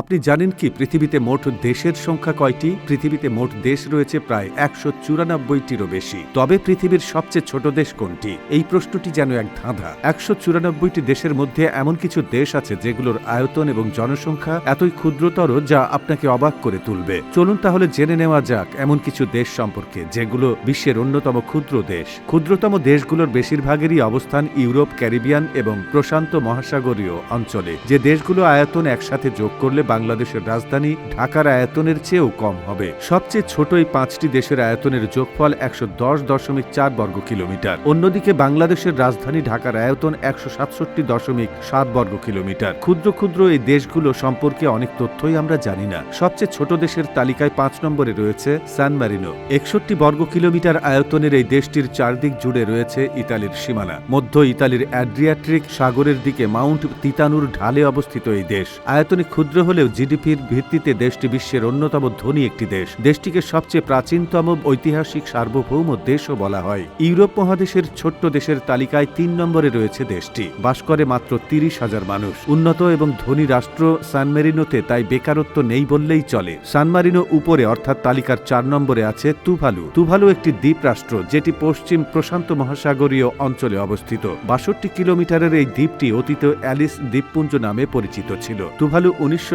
আপনি জানেন কি পৃথিবীতে মোট দেশের সংখ্যা কয়টি? পৃথিবীতে মোট দেশ রয়েছে প্রায় একশো চুরানব্বইটিরও বেশি। তবে পৃথিবীর সবচেয়ে ছোট দেশ কোনটি? এই প্রশ্নটি যেন এক ধাঁধা। একশো চুরানব্বইটি দেশের মধ্যে এমন কিছু দেশ আছে যেগুলোর আয়তন এবং জনসংখ্যা এতই ক্ষুদ্রতর যা আপনাকে অবাক করে তুলবে। চলুন তাহলে জেনে নেওয়া যাক এমন কিছু দেশ সম্পর্কে যেগুলো বিশ্বের অন্যতম ক্ষুদ্র দেশ। ক্ষুদ্রতম দেশগুলোর বেশিরভাগেরই অবস্থান ইউরোপ, ক্যারিবিয়ান এবং প্রশান্ত মহাসাগরীয় অঞ্চলে, যে দেশগুলো আয়তন একসাথে যোগ করলে বাংলাদেশের রাজধানী ঢাকার আয়তনের চেয়েও কম হবে। সবচেয়ে ছোট এই পাঁচটি দেশের আয়তনের যোগফল একশো দশ দশমিক চার বর্গ কিলোমিটার। অন্যদিকে বাংলাদেশের রাজধানী ঢাকার আয়তন একশো সাতষট্টি দশমিক সাত বর্গ কিলোমিটার। ক্ষুদ্র ক্ষুদ্র এই দেশগুলো সম্পর্কে অনেক তথ্যই আমরা জানি না। সবচেয়ে ছোট দেশের তালিকায় পাঁচ নম্বরে রয়েছে সান মারিনো। একষট্টি বর্গ কিলোমিটার আয়তনের এই দেশটির চারদিক জুড়ে রয়েছে ইতালির সীমানা। মধ্য ইতালির অ্যাড্রিয়াট্রিক সাগরের দিকে মাউন্ট তিতানুর ঢালে অবস্থিত এই দেশ। আয়তনে ক্ষুদ্র হলেও জিডিপির ভিত্তিতে দেশটি বিশ্বের অন্যতম ধনী একটি দেশ। দেশটিকে সবচেয়ে প্রাচীনতম ঐতিহাসিক সার্বভৌম দেশও বলা হয়। ইউরোপ মহাদেশের ছোট্ট দেশের তালিকায় তিন নম্বরে রয়েছে দেশটি। বাস করে মাত্র তিরিশ হাজার মানুষ। উন্নত এবং ধনী রাষ্ট্র সান মেরিনোতে তাই বেকারত্ব নেই বললেই চলে। সান মারিনো উপরে অর্থাৎ তালিকার চার নম্বরে আছে তুভালু। তুভালু একটি দ্বীপ রাষ্ট্র, যেটি পশ্চিম প্রশান্ত মহাসাগরীয় অঞ্চলে অবস্থিত। বাষট্টি কিলোমিটারের এই দ্বীপটি অতীত অ্যালিস দ্বীপপুঞ্জ নামে পরিচিত ছিল। তুভালু উনিশশো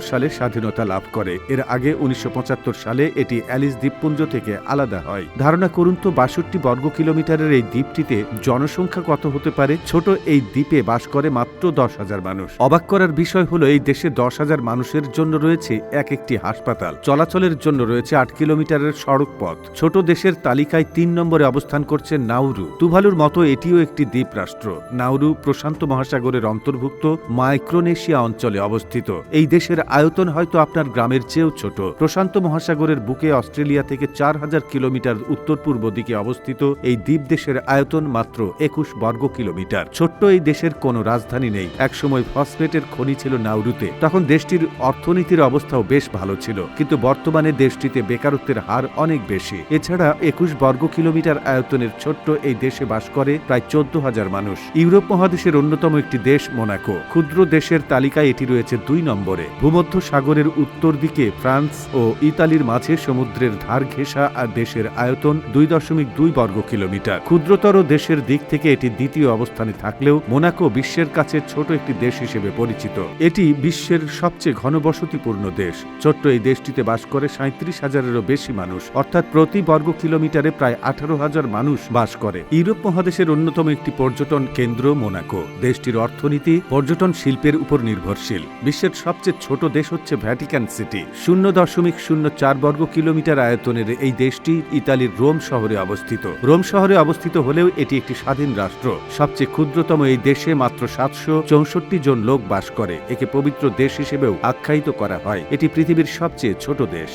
সালে স্বাধীনতা লাভ করে। এর আগে উনিশশো পঁচাত্তর সালে এটি অ্যালিস দ্বীপপুঞ্জ থেকে আলাদা হয়। ধারণা করুন তো বাষট্টি বর্গ কিলোমিটারের এই দ্বীপটিতে জনসংখ্যা কত হতে পারে? ছোট এই দ্বীপে বাস করে মাত্র দশ হাজার মানুষ। অবাক করার বিষয় হলো, এই দেশে দশ হাজার মানুষের জন্য রয়েছে এক একটি হাসপাতাল। চলাচলের জন্য রয়েছে আট কিলোমিটারের সড়ক পথ। ছোট দেশের তালিকায় তিন নম্বরে অবস্থান করছে নাউরু। তুভালুর মতো এটিও একটি দ্বীপ রাষ্ট্র নাউরু প্রশান্ত মহাসাগরের অন্তর্ভুক্ত মাইক্রোনেশিয়া অঞ্চলে অবস্থিত। এই দেশের আয়তন হয়তো আপনার গ্রামের চেয়েও ছোট। প্রশান্ত মহাসাগরের বুকে অস্ট্রেলিয়া থেকে চার হাজার কিলোমিটার উত্তর পূর্ব দিকে অবস্থিত এই দ্বীপ দেশের আয়তন মাত্র একুশ বর্গ কিলোমিটার। ছোট্ট এই দেশের কোনো রাজধানী নেই। একসময় ফসফেটের খনি ছিল নাউরুতে। তখন দেশটির অর্থনীতির অবস্থাও বেশ ভালো ছিল। কিন্তু বর্তমানে দেশটিতে বেকারত্বের হার অনেক বেশি। এছাড়া একুশ বর্গ কিলোমিটার আয়তনের ছোট্ট এই দেশে বাস করে প্রায় চোদ্দ হাজার মানুষ। ইউরোপ মহাদেশের অন্যতম একটি দেশ মোনাকো। ক্ষুদ্র দেশের তালিকায় এটি রয়েছে দুই নম্বরে। ভূমধ্য সাগরের উত্তর দিকে ফ্রান্স ও ইতালির মাঝে সমুদ্রের ধার ঘেঁষা আর দেশের আয়তন দুই দশমিক দুই বর্গ কিলোমিটার। ক্ষুদ্রতর দেশের দিক থেকে এটি দ্বিতীয় অবস্থানে থাকলেও মোনাকো বিশ্বের কাছে ছোট একটি দেশ হিসেবে পরিচিত। এটি বিশ্বের সবচেয়ে ঘনবসতিপূর্ণ দেশ। ছোট্ট এই দেশটিতে বাস করে সাঁত্রিশ হাজারেরও বেশি মানুষ। অর্থাৎ প্রতি বর্গ কিলোমিটারে প্রায় আঠারো হাজার মানুষ বাস করে। ইউরোপ মহাদেশের অন্যতম একটি পর্যটন কেন্দ্র মোনাকো। দেশটির অর্থনীতি পর্যটন শিল্পের উপর নির্ভরশীল। বিশ্বের সবচেয়ে ছোট দেশ হচ্ছে ভ্যাটিকান সিটি শূন্য দশমিক শূন্য চার বর্গ কিলোমিটার আয়তনের এই দেশটি ইতালির রোম শহরে অবস্থিত। রোম শহরে অবস্থিত হলেও এটি একটি স্বাধীন রাষ্ট্র। সবচেয়ে ক্ষুদ্রতম এই দেশে মাত্র সাতশো চৌষট্টি জন লোক বাস করে। একে পবিত্র দেশ হিসেবেও আখ্যায়িত করা হয়। এটি পৃথিবীর সবচেয়ে ছোট দেশ।